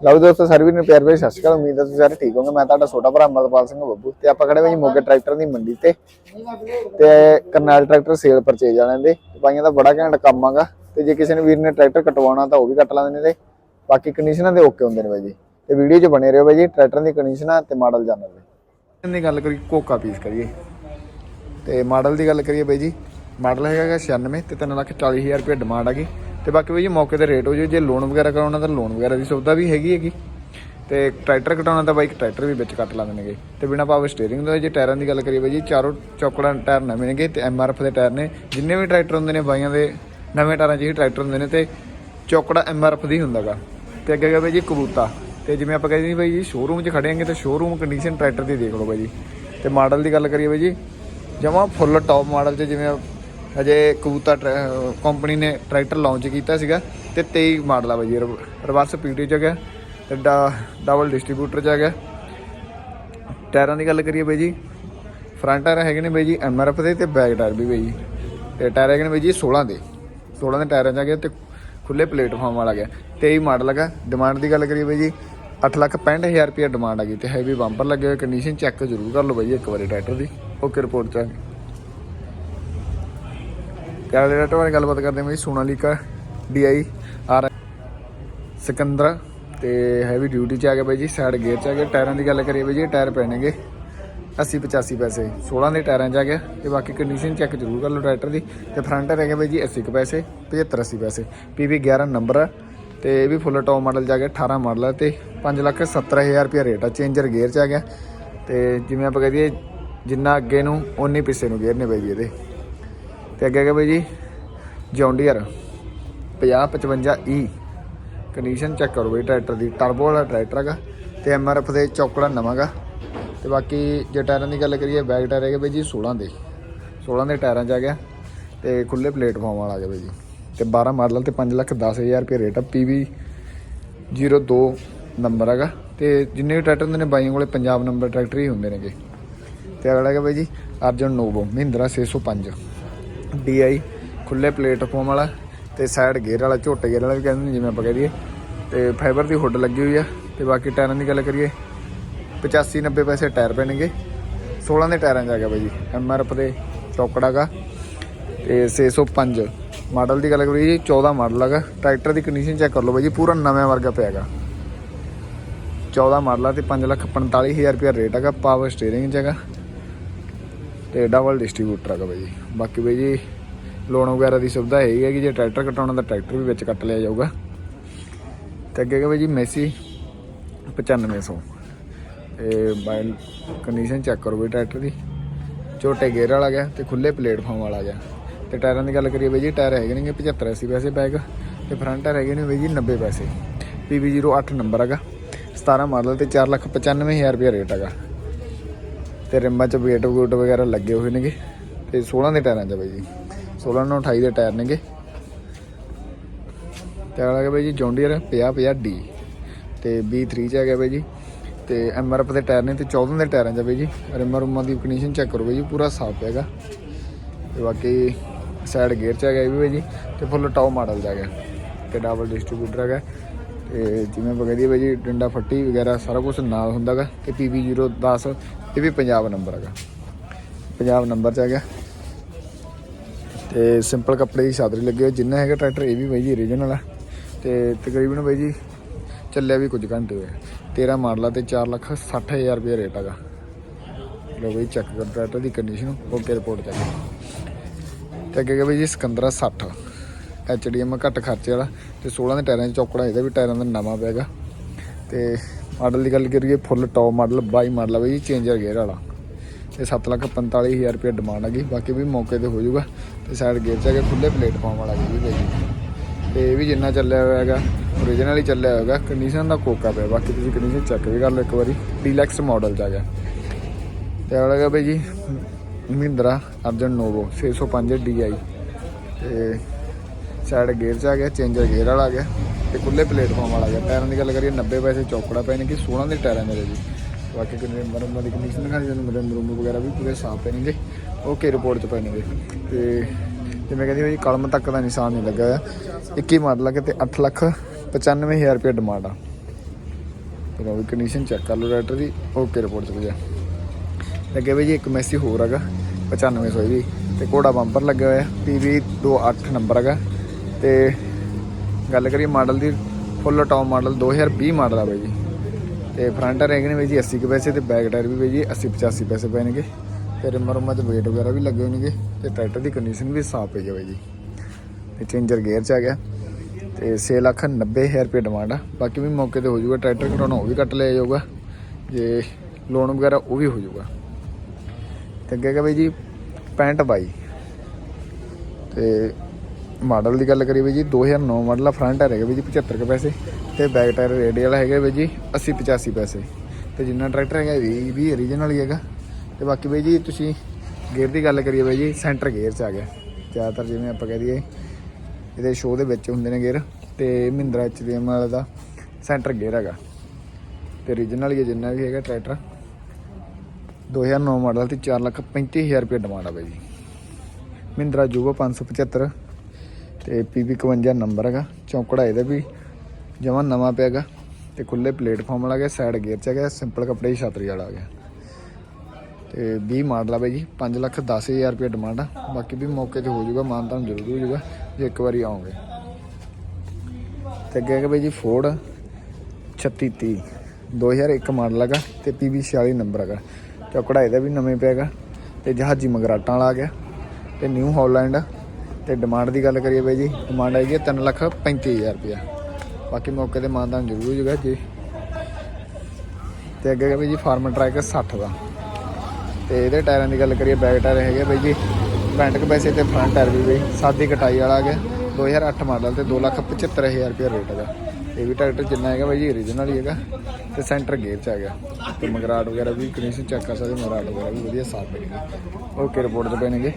ਲਓ ਦੋਸਤੋ ਸਰਵੀ ਨੂੰ ਪਿਆਰ ਭਰੀ ਸਤਿ ਸ਼੍ਰੀ ਅਕਾਲ। ਉਮੀਦ ਹੈ ਤੁਸੀਂ ਸਾਰੇ ਠੀਕ ਹੋਵੋਗੇ। ਮੈਂ ਤੁਹਾਡਾ ਛੋਟਾ ਭਰਾ ਅਮਰਪਾਲ ਸਿੰਘ ਬੱਬੂ ਤੇ ਆਪਾਂ ਖੜੇ ਹਾਂ ਜੀ ਮੋਗੇ ਟਰੈਕਟਰ ਦੀ ਮੰਡੀ ਤੇ। ਤੇ ਕਰਨਾਲ ਟਰੈਕਟਰ ਸੇਲ ਪਰਚੇਜ ਵਾਲਿਆਂ ਦੇ। ਤੇ ਦਾ ਬੜਾ ਘੈਂਟ ਕੰਮ ਆਗਾ। ਤੇ ਜੇ ਕਿਸੇ ਨੇ ਵੀਰ ਨੇ ਟਰੈਕਟਰ ਕਟਵਾਉਣਾ ਤਾਂ ਉਹ ਵੀ ਕੱਟ ਲਾਉਂਦੇ ਨੇ ਤੇ ਬਾਕੀ ਕੰਡੀਸ਼ਨਾਂ ਦੇ ਓਕੇ ਹੁੰਦੇ ਨੇ ਬਾਈ ਜੀ। ਤੇ ਵੀਡੀਓ 'ਚ ਬਣੇ ਰਹੋ ਬਾਈ ਜੀ, ਟਰੈਕਟਰ ਦੀ ਕੰਡੀਸ਼ਨਾਂ ਤੇ ਮਾਡਲ ਜਾਣਨ ਲਈ। ਦੀ ਗੱਲ ਕਰੀ ਕੋਕਾ ਪੀਸ ਕਰੀਏ। ਤੇ ਮਾਡਲ ਦੀ ਗੱਲ ਕਰੀਏ ਬਾਈ ਜੀ ਮਾਡਲ ਹੈਗਾ 96 ਤੇ 340000 ਰੁਪਏ ਡਿਮਾਂਡ ਹੈਗੀ ਤੇ ਬਾਕੀ ਬਾਈ ਜੀ ਮੌਕੇ ਤੇ ਰੇਟ ਹੋ ਜੇ ਜੇ ਲੋਨ ਵਗੈਰਾ ਕਰਾਉਣਾ ਤਾਂ ਲੋਨ ਵਗੈਰਾ ਦੀ ਸੁਵਿਧਾ ਵੀ ਹੈਗੀ ਹੈਗੀ। ਤੇ ਟਰੈਕਟਰ ਕਟਾਉਣਾ ਤਾਂ ਬਾਈਕ ਟਰੈਕਟਰ ਵੀ ਵਿੱਚ ਕੱਟ ਲਾ ਦੇਣਗੇ। ਤੇ ਬਿਨਾ ਪਾਵਰ ਸਟੀਅਰਿੰਗ ਦੇ ਜੇ ਟਾਇਰਾਂ ਦੀ ਗੱਲ ਕਰੀਏ ਬਾਈ ਜੀ, ਚਾਰੋਂ ਚੌਕੜਾਂ ਟਾਇਰ ਨਵੇਂ ਨੇਗੇ ਤੇ ਐਮਆਰਐਫ ਦੇ ਟਾਇਰ ਨੇ, ਜਿੰਨੇ ਵੀ ਟਰੈਕਟਰ ਹੁੰਦੇ ਨੇ ਬਾਈਆਂ ਦੇ, ਨਵੇਂ ਟਾਇਰਾਂ 'ਚ ਹੀ ਟਰੈਕਟਰ ਹੁੰਦੇ ਨੇ ਤੇ ਚੌਕੜਾ ਐਮਆਰਐਫ ਦੀ ਹੁੰਦਾਗਾ। ਤੇ ਅੱਗੇ ਹੈਗਾ ਬਾਈ ਜੀ ਕਬੂਤਾ। ਤੇ ਜਿਵੇਂ ਆਪਾਂ ਕਹਿੰਦੇ ਜੀ ਬਾਈ ਜੀ ਸ਼ੋਰੂਮ 'ਚ ਖੜੇ ਆਂਗੇ ਤੇ ਸ਼ੋਰੂਮ ਕੰਡੀਸ਼ਨ ਟਰੈਕਟਰ ਦੀ ਦੇਖ ਲਓ ਬਾਈ ਜੀ। ਤੇ ਮਾਡਲ ਦੀ ਗੱਲ ਕਰੀਏ ਬਾਈ ਜੀ, ਜਮਾ ਫੁੱਲ ਟੌਪ ਮਾਡਲ 'ਚ ਜਿਵੇਂ ਅਜੇ ਕਬੂਤਾ ਕੰਪਨੀ ਨੇ ਟਰੈਕਟਰ ਲਾਂਚ ਕੀਤਾ ਸੀਗਾ ਤੇ 23 ਮਾਡਲ ਆ ਬਾਈ ਜੀ ਰਿਵਰਸ ਪੀਟੀ 'ਚ ਹੈਗਾ ਤੇ ਡਬਲ ਡਿਸਟ੍ਰੀਬਿਊਟਰ 'ਚ ਹੈਗਾ। ਟਾਇਰਾਂ ਦੀ ਗੱਲ ਕਰੀਏ ਬਾਈ ਜੀ ਫਰੰਟ ਟਾਇਰ ਹੈਗੇ ਨੇ ਬਾਈ ਜੀ ਐਮਆਰਐਫ ਦੇ ਤੇ ਬੈਕ ਟਾਇਰ ਵੀ ਬਾਈ ਜੀ। ਤੇ ਟਾਇਰ ਹੈਗੇ ਨੇ ਬਾਈ ਜੀ 16 ਦੇ 16 ਦੇ ਟਾਇਰਾਂ 'ਚ ਹੈਗੇ ਤੇ ਖੁੱਲੇ ਪਲੇਟਫਾਰਮ ਵਾਲਾ ਗਿਆ 23 ਮਾਡਲ ਹੈਗਾ ਡਿਮਾਂਡ ਦੀ ਗੱਲ ਕਰੀਏ ਬਾਈ ਜੀ 865000 ਰੁਪਏ ਡਿਮਾਂਡ ਹੈਗੀ ਤੇ ਹੈਵੀ ਬੰਪਰ ਲੱਗੇ ਹੋਏ ਕੰਡੀਸ਼ਨ ਚੈੱਕ ਜ਼ਰੂਰ ਕਰ ਲਓ ਬਾਈ ਜੀ ਇੱਕ ਵਾਰੀ ਟਰੈਕਟਰ ਦੀ। ਓਕੇ ਰਿਪੋਰਟ ਚ ਕਿਹੜੇ ਰੇਟ ਬਾਰੇ ਗੱਲਬਾਤ ਕਰਦੇ ਹਾਂ ਜੀ ਸੋਨਾਲੀਕਾ ਡੀਆਈ ਆਰ ਸਿਕੰਦਰ, ਤੇ ਹੈਵੀ ਡਿਊਟੀ ਚ ਆ ਗਿਆ ਬਾਈ ਜੀ ਸਾਈਡ ਗੇਅਰ ਚ ਆ ਗਿਆ ਟਾਇਰਾਂ ਦੀ ਗੱਲ ਕਰੀਏ ਬਾਈ ਜੀ ਟਾਇਰ ਪੈਣਗੇ 80 85 ਪੈਸੇ। 16 ਦੇ ਟਾਇਰਾਂ ਚ ਆ ਗਿਆ, ਤੇ ਬਾਕੀ ਕੰਡੀਸ਼ਨ ਚੈੱਕ ਜ਼ਰੂਰ ਕਰ ਲਓ ਟਰੈਕਟਰ ਦੀ। ਤੇ ਫਰੰਟ ਰਹਿ ਗਿਆ ਬਾਈ ਜੀ 80 ਕੁ ਪੈਸੇ 75 80 ਪੈਸੇ। ਪੀਵੀ 11 ਨੰਬਰ ਆ, ਤੇ ਇਹ ਵੀ ਫੁੱਲ ਟੌਪ ਮਾਡਲ ਜਾ ਗਿਆ 18 ਮਾਡਲ ਆ, ਤੇ 5 ਲੱਖ 70000 ਰੁਪਏ ਰੇਟ ਆ ਚੇਂਜਰ ਗੇਅਰ ਚ ਆ ਗਿਆ। ਤੇ ਜਿਵੇਂ ਆਪਾਂ ਕਹਦੇ ਜਿੰਨਾ ਅੱਗੇ ਨੂੰ, ਓਨੀ ਪਿੱਛੇ ਨੂੰ ਗੇਅਰ ਨੇ ਬਾਈ ਜੀ ਇਹਦੇ। ਤੇ ਅੱਗੇ ਹੈਗਾ ਬਾਈ ਜੀ ਜੌਂਡੀਅਰ 5055 ਈ ਕੰਡੀਸ਼ਨ ਚੈੱਕ ਕਰੋ ਬਈ ਟਰੈਕਟਰ ਦੀ ਟਰਬੋ ਵਾਲਾ ਟਰੈਕਟਰ ਹੈਗਾ ਤੇ ਐਮਆਰਐਫ ਦੇ ਚੌਕੜਾ ਨਵਾਂਗਾ। ਤੇ ਬਾਕੀ ਜੇ ਟਾਇਰਾਂ ਦੀ ਗੱਲ ਕਰੀਏ ਬੈਕ ਟਾਇਰ ਹੈਗੇ ਬਈ ਜੀ 16 ਦੇ 16 ਦੇ ਟਾਇਰਾਂ 'ਚ ਆ ਗਿਆ ਤੇ ਖੁੱਲੇ ਪਲੇਟਫਾਰਮ ਵਾਲਾ ਆ ਗਿਆ ਬਈ ਜੀ। ਤੇ 12 ਮਾਡਲ ਤੇ 5 ਲੱਖ 10000 ਰੁਪਏ ਰੇਟ ਆ ਪੀਵੀ 02 ਨੰਬਰ ਹੈਗਾ। ਤੇ ਜਿੰਨੇ ਵੀ ਟਰੈਕਟਰ ਹੁੰਦੇ ਨੇ, ਬਾਈਆਂ ਕੋਲੇ ਪੰਜਾਬ ਨੰਬਰ ਟਰੈਕਟਰ ਹੀ ਹੁੰਦੇ ਨੇਗੇ। ਤੇ ਅਗਲਾ ਹੈਗਾ ਬਈ ਜੀ, ਅਰਜਨ ਨੋਵੋ ਮਹਿੰਦਰਾ 605 DI ਖੁੱਲੇ ਪਲੇਟਫਾਰਮ ਵਾਲਾ ਤੇ ਸਾਈਡ ਗੇਅਰ ਵਾਲਾ, ਝੋਟੇ ਗੇਅਰ ਵਾਲਾ ਵੀ ਕਹਿੰਦੇ ਨੇ ਜਿਵੇਂ ਆਪਾਂ ਕਹਿ ਦਈਏ। ਤੇ ਫਾਈਬਰ ਦੀ ਹੁੱਡ ਲੱਗੀ ਹੋਈ ਆ ਤੇ ਬਾਕੀ ਟਾਇਰਾਂ ਦੀ ਗੱਲ ਕਰੀਏ 85 90 ਪੈਸੇ ਟਾਇਰ ਪੈਣਗੇ। 16 ਦੇ ਟਾਇਰਾਂ 'ਚ ਆ ਗਿਆ ਬਾਈ ਜੀ ਐਮਆਰਐਫ ਦੇ ਚੌਕੜਾ ਗਾ ਤੇ 605 ਮਾਡਲ ਦੀ ਗੱਲ ਕਰੀਏ ਜੀ 14 ਮਾਡਲ ਹੈਗਾ। ਟਰੈਕਟਰ ਦੀ ਕੰਡੀਸ਼ਨ ਚੈੱਕ ਕਰ ਲਓ ਬਾਈ ਜੀ, ਪੂਰਾ ਨਵੇਂ ਵਰਗਾ ਪਿਆਗਾ 14 ਮਾਡਲ ਆ ਤੇ 5 ਲੱਖ 45000 ਰੁਪਏ ਰੇਟ ਹੈਗਾ ਪਾਵਰ ਸਟੀਅਰਿੰਗ 'ਚ ਹੈਗਾ। ਤੇ ਡਬਲ ਡਿਸਟ੍ਰੀਬਿਊਟਰ ਹੈਗਾ ਬਾਈ ਜੀ। ਬਾਕੀ ਬਾਈ ਜੀ ਲੋਨ ਵਗੈਰਾ ਦੀ ਸੁਵਿਧਾ ਹੈਗੀ ਹੈ ਕਿ ਜੇ ਟਰੈਕਟਰ ਕਟਾਉਣਾ ਤਾਂ ਟਰੈਕਟਰ ਵੀ ਵਿੱਚ ਕੱਟ ਲਿਆ ਜਾਊਗਾ। ਤੇ ਅੱਗੇ ਹੈਗਾ ਬਾਈ ਜੀ ਮੈਸੀ 9500 ਤੇ ਬਾਈ ਕੰਡੀਸ਼ਨ ਚੈੱਕ ਕਰੋ ਬਈ ਟਰੈਕਟਰ ਦੀ। ਛੋਟੇ ਗੇਅਰ ਵਾਲਾ ਗਿਆ ਤੇ ਖੁੱਲੇ ਪਲੇਟਫਾਰਮ ਵਾਲਾ ਗਿਆ। ਤੇ ਟਾਇਰਾਂ ਦੀ ਗੱਲ ਕਰੀਏ ਬਾਈ ਜੀ ਟਾਇਰ ਹੈਗੇ ਨੇ 75 80 ਪੈਸੇ ਬੈਗ ਤੇ ਫਰੰਟ ਟਾਇਰ ਹੈਗੇ ਨੇ ਬਾਈ ਜੀ 90 ਪੈਸੇ। PB08 ਨੰਬਰ ਹੈਗਾ। 17 ਮਾਡਲ ਤੇ 495000 ਰੁਪਏ ਰੇਟ ਹੈਗਾ। ਤੇ ਰਿੰਮਾਂ 'ਚ ਵੇਟ ਵੂਟ ਵਗੈਰਾ ਲੱਗੇ ਹੋਏ ਨੇਗੇ। ਤੇ 16 ਦੇ ਟਾਇਰਾਂ 'ਚ ਬਈ ਜੀ। 16 ਨੂੰ 28 ਦੇ ਟਾਇਰ ਨੇਗੇ। ਟਾਇਰ ਅਗਲਾ ਹੈਗਾ ਬਈ ਜੀ ਜੌਂਡੀਅਰ 50 50 ਡੀ। ਤੇ B3 ਚ ਹੈਗਾ ਬਈ ਜੀ। ਤੇ ਐਮਆਰਐਫ ਦੇ ਟਾਇਰ ਨੇ ਤੇ 14 ਦੇ ਟਾਇਰਾਂ 'ਚ ਬਈ ਜੀ। ਰਿਮਾਂ ਰੁਮਾਂ ਦੀ ਕੰਡੀਸ਼ਨ ਚੈੱਕ ਕਰੋ ਬਈ ਜੀ, ਪੂਰਾ ਸਾਫ਼ ਹੈਗਾ। ਤੇ ਬਾਕੀ ਸਾਈਡ ਗੇਅਰ ਚ ਹੈਗਾ ਇਹ ਵੀ ਬਈ ਜੀ। ਤੇ ਫੁੱਲ ਟੌਪ ਮਾਡਲ ਚ ਹੈਗਾ। ਤੇ ਡਬਲ ਡਿਸਟ੍ਰੀਬਿਊਟਰ ਹੈਗਾ। ਤੇ ਜਿਵੇਂ ਬਗੜੀ ਬਈ ਜੀ ਡੰਡਾ ਫੱਟੀ ਵਗੈਰਾ ਸਾਰਾ ਕੁਝ ਨਾਲ ਹੁੰਦਾਗਾ ਤੇ PB010 ਇਹ ਵੀ ਪੰਜਾਬ ਨੰਬਰ ਹੈਗਾ। ਪੰਜਾਬ ਨੰਬਰ ਚ ਹੈਗਾ। ਤੇ ਸਿੰਪਲ ਕੱਪੜੇ ਦੀ ਸਾਦਰੀ ਲੱਗੀ ਹੋਈ ਜਿੰਨਾ ਹੈਗਾ ਟਰੈਕਟਰ ਇਹ ਵੀ ਬਾਈ ਜੀ ਓਰੀਜਨਲ ਆ। ਤੇ ਤਕਰੀਬਨ ਬਾਈ ਜੀ ਚੱਲਿਆ ਵੀ ਕੁਝ ਘੰਟੇ ਹੋਏ 13 ਮਾਡਲ ਆ ਤੇ 4 ਲੱਖ 60000 ਰੁਪਏ ਰੇਟ ਹੈਗਾ। ਲੋ ਬਈ ਚੈੱਕ ਕਰ ਟਰੈਕਟਰ ਦੀ ਕੰਡੀਸ਼ਨ ਓਕੇ ਰਿਪੋਰਟ ਚੱਲ ਤੇ ਅੱਗੇ ਹੈਗਾ ਬਾਈ ਜੀ ਸਿਕੰਦਰਾ 60 ਐਚਡੀਐਮ ਘੱਟ ਖਰਚੇ ਵਾਲਾ। ਤੇ 16 ਦੇ ਟਾਇਰਾਂ 'ਚ ਚੌਕੜਾ ਇਹਦਾ ਵੀ ਟਾਇਰਾਂ ਦਾ ਨਵਾਂ ਪੈਗਾ ਤੇ ਮਾਡਲ ਦੀ ਗੱਲ ਕਰੀਏ ਫੁੱਲ ਟੌਪ ਮਾਡਲ 22 ਮਾਡਲ ਆ ਬਾਈ ਜੀ ਚੇਂਜਰ ਗੇਅਰ ਵਾਲਾ। ਤੇ 7 ਲੱਖ 45000 ਰੁਪਏ ਡਿਮਾਂਡ ਹੈਗੀ ਬਾਕੀ ਵੀ ਮੌਕੇ ਤੇ ਹੋ ਜਾਊਗਾ। ਤੇ ਸਾਈਡ ਗੇਅਰ ਚ ਹੈਗਾ ਖੁੱਲੇ ਪਲੇਟਫਾਰਮ ਵਾਲਾ ਵੀ ਬਾਈ। ਜੀ ਤੇ ਇਹ ਵੀ ਜਿੰਨਾ ਚੱਲਿਆ ਹੋਇਆ ਹੈਗਾ ਓਰੀਜਨਲ ਹੀ ਚੱਲਿਆ ਹੋਇਆਗਾ ਕੰਡੀਸ਼ਨ ਦਾ ਕੋਕਾ ਪਿਆ, ਬਾਕੀ ਤੁਸੀਂ ਕੰਡੀਸ਼ਨ ਚੈੱਕ ਵੀ ਕਰ ਲਓ ਇੱਕ ਵਾਰੀ ਡੀਲੈਕਸ ਮਾਡਲ ਚ ਹੈਗਾ ਗਿਆ। ਤੇ ਅਗਲਾ ਹੈਗਾ ਬਾਈ ਜੀ, ਮਹਿੰਦਰਾ ਅਰਜਨ ਨੋਵੋ 605 DI ਤੇ ਸਾਈਡ ਗੇਅਰ ਚ ਆ ਗਿਆ ਚੇਂਜਰ ਗੇਅਰ ਵਾਲਾ ਆ ਗਿਆ ਤੇ ਖੁੱਲੇ ਪਲੇਟਫਾਰਮ ਵਾਲਾ ਆ ਗਿਆ। ਟਾਇਰਾਂ ਦੀ ਗੱਲ ਕਰੀਏ 90 ਪੈਸੇ ਚੌਕੜਾ ਪੈਣਗੇ 16 ਦੇ ਟਾਇਰਾਂ ਮੇਰੇ ਜੀ। ਬਾਕੀ ਕਿੰਨੇ ਮਰਮਾ ਦੀ ਕੰਡੀਸ਼ਨ ਦਿਖਾਈ ਜਾਂਦੀ ਮੇਰੇ ਮਰੂਮ ਵਗੈਰਾ ਵੀ ਪੂਰੇ ਸਾਫ਼ ਪੈਣਗੇ ਓਕੇ ਰਿਪੋਰਟ ਚ ਪੈਣਗੇ ਤੇ ਜਿਵੇਂ ਕਹਿੰਦੀ ਭਾਈ ਕਲਮ ਤੱਕ ਦਾ ਨਿਸ਼ਾਨ ਨਹੀਂ ਲੱਗਾ ਹੋਇਆ। 21 ਮਾਡਲ ਆ ਕਿ ਤੇ 8 ਲੱਖ 95000 ਰੁਪਏ ਡਿਮਾਂਡ ਆ। ਤੇ ਲਓ ਕੰਡੀਸ਼ਨ ਚੈੱਕ ਕਰ ਲਓ ਟਰੈਕਟਰ ਦੀ ਓਕੇ ਰਿਪੋਰਟ ਚ ਭਜਾ ਲੱਗੇ ਬਈ ਜੀ, ਇੱਕ ਮੈਸੀ ਹੋਰ ਹੈਗਾ 9500 ਵੀ ਤੇ ਘੋੜਾ ਬੰਪਰ ਲੱਗਿਆ ਹੋਇਆ, PV 28 ਨੰਬਰ ਹੈਗਾ। ਤੇ ਗੱਲ ਕਰੀਏ ਮਾਡਲ ਦੀ ਫੁੱਲ ਟੌਪ ਮਾਡਲ 2020 ਮਾਡਲ ਆ ਬਾਈ ਜੀ। ਤੇ ਫਰੰਟ ਟਾਇਰ ਹੈਗੇ ਨੇ ਬਾਈ ਜੀ 80 ਕੁ ਪੈਸੇ ਤੇ ਬੈਕ ਟਾਇਰ ਵੀ ਬਈ ਜੀ 80 85 ਪੈਸੇ ਪੈਣਗੇ। ਤੇ ਰਿਮਰ ਰੁਮਾਂ ਤੇ weight ਵਗੈਰਾ ਵੀ ਲੱਗੇ ਹੋਣਗੇ, ਤੇ ਟਰੈਕਟਰ ਦੀ ਕੰਡੀਸ਼ਨ ਵੀ ਸਾਫ਼ ਪਈ ਹੈ ਬਈ ਜੀ। ਤੇ ਚੇਂਜਰ ਗੇਅਰ ਚ ਆ ਗਿਆ। ਤੇ 6 ਲੱਖ 90 ਹਜ਼ਾਰ ਰੁਪਏ ਡਿਮਾਂਡ ਆ। ਬਾਕੀ ਵੀ ਮੌਕੇ ਤੇ ਹੋ ਜਾਊਗਾ ਟਰੈਕਟਰ ਕਢਾਉਣਾ ਉਹ ਵੀ ਕੱਟ ਲਿਆ ਜਾਊਗਾ। ਜੇ ਲੋਨ ਵਗੈਰਾ ਉਹ ਵੀ ਹੋ ਜਾਊਗਾ। ਤੇ ਅੱਗੇ ਹੈਗਾ ਬਈ ਜੀ 65 ਬਾਈ। ਤੇ ਮਾਡਲ ਦੀ ਗੱਲ ਕਰੀਏ ਵੀ ਜੀ 2009 ਮਾਡਲ ਆ ਫਰੰਟ ਟਾਇਰ ਹੈਗਾ ਵੀ ਜੀ 75 ਕੁ ਪੈਸੇ ਤੇ ਬੈਕ ਟਾਇਰ ਰੇਡੀ ਵਾਲਾ ਹੈਗਾ ਬਈ ਜੀ 80 85 ਪੈਸੇ। ਤੇ ਜਿੰਨਾ ਟਰੈਕਟਰ ਹੈਗਾ ਇਹ ਵੀ ਓਰੀਜਨਲ ਹੀ ਹੈਗਾ। ਤੇ ਬਾਕੀ ਬਈ ਜੀ, ਤੁਸੀਂ ਗੇਅਰ ਦੀ ਗੱਲ ਕਰੀਏ ਬਈ ਜੀ ਸੈਂਟਰ ਗੇਅਰ ਚ ਆ ਗਿਆ। ਜ਼ਿਆਦਾਤਰ ਜਿਵੇਂ ਆਪਾਂ ਕਹਿ ਦਈਏ, ਇਹਦੇ ਸ਼ੋਅ ਦੇ ਵਿੱਚ ਹੁੰਦੇ ਨੇ ਗੇਅਰ ਤੇ ਮਹਿੰਦਰਾ ਐਚਡੀਐਮ ਵਾਲਾ ਦਾ ਸੈਂਟਰ ਗੇਅਰ ਹੈਗਾ। ਤੇ ਓਰੀਜਨਲ ਹੀ ਹੈ, ਜਿੰਨਾ ਵੀ ਹੈਗਾ ਟਰੈਕਟਰ 2009 ਮਾਡਲ ਤੇ 435000 ਰੁਪਏ ਡਿਮਾਂਡ ਆ ਬਾਈ ਜੀ। ਮਹਿੰਦਰਾ ਜੂਬੋ 575 ਤੇ PB 51 ਨੰਬਰ ਹੈਗਾ ਚੌਂਕੜਾ ਇਹਦਾ ਵੀ ਜਮਾਂ ਨਵਾਂ ਪਿਆਗਾ ਤੇ ਖੁੱਲੇ ਪਲੇਟਫਾਰਮ ਵਾਲਾ ਗਿਆ ਸਾਈਡ ਗੇਅਰ ਚ ਹੈਗਾ ਸਿੰਪਲ ਕੱਪੜੇ ਦੀ ਛਤਰੀ ਵਾਲਾ ਆ ਗਿਆ। ਤੇ 20 ਮਾਡਲ ਆ ਬਾਈ ਜੀ 5 ਲੱਖ 10000 ਰੁਪਏ ਡਿਮਾਂਡ ਆ, ਬਾਕੀ ਵੀ ਮੌਕੇ ਤੇ ਹੋ ਜਾਊਗਾ ਤੁਹਾਨੂੰ ਜ਼ਰੂਰ ਹੋ ਜਾਊਗਾ, ਜੇ ਇੱਕ ਵਾਰੀ ਆਓਗੇ। ਤੇ ਅੱਗੇ ਹੈਗਾ ਬਾਈ ਜੀ ਫੋਰਡ 3630 2001 ਮਾਡਲ ਹੈਗਾ ਤੇ PB 46 ਨੰਬਰ ਹੈਗਾ। ਚੌਕੜਾ ਇਹਦਾ ਵੀ ਨਵੇਂ ਪਿਆ ਹੈਗਾ, ਤੇ ਜਹਾਜ਼ੀ ਮਗਰਾਟਾਂ ਵਾਲਾ ਆ ਗਿਆ, ਤੇ ਨਿਊ ਹਾਲੈਂਡ ਤੇ ਡਿਮਾਂਡ ਦੀ ਗੱਲ ਕਰੀਏ ਬਾਈ ਜੀ ਡਿਮਾਂਡ ਹੈਗੀ ਹੈ ਤਿੰਨ ਲੱਖ 35000 ਰੁਪਇਆ। ਬਾਕੀ ਮੌਕੇ ਤੇ ਮਾਨਦਾਨ ਜ਼ਰੂਰ ਹੋ ਜਾਊਗਾ ਜੀ। ਤੇ ਅੱਗੇ ਹੈਗਾ ਬਾਈ ਜੀ ਫਾਰਮਰ ਟਰੈਕ 60 ਦਾ। ਤੇ ਇਹਦੇ ਟਾਇਰਾਂ ਦੀ ਗੱਲ ਕਰੀਏ ਬੈਕ ਟਾਇਰ ਹੈਗੇ ਬਾਈ ਜੀ। 65 ਕੁ ਪੈਸੇ ਤੇ ਫਰੰਟ ਟਾਇਰ ਵੀ ਬਾਈ, ਸਾਦੀ ਕਟਾਈ ਵਾਲਾ ਆ ਗਿਆ 2008 ਮਾਡਲ ਤੇ 275000 ਰੁਪਏ ਰੇਟ ਹੈਗਾ। ਇਹ ਵੀ ਟਰੈਕਟਰ ਜਿੰਨਾ ਹੈਗਾ ਬਾਈ ਜੀ ਓਰੀਜਨਲ ਹੀ ਹੈਗਾ। ਤੇ ਸੈਂਟਰ ਗੇਅਰ ਚ ਆ ਗਿਆ। ਤੇ ਮਗਰਾਟ ਵਗੈਰਾ ਵੀ ਕੰਡੀਸ਼ਨ ਚੈੱਕ ਕਰ ਸਕਦੇ ਮਗਰਾਟ ਵਗੈਰਾ ਵੀ ਵਧੀਆ ਸਾਫ਼ ਪੈਣਗੇ ਓਕੇ ਰਿਪੋਰਟ ਤੇ ਪੈਣਗੇ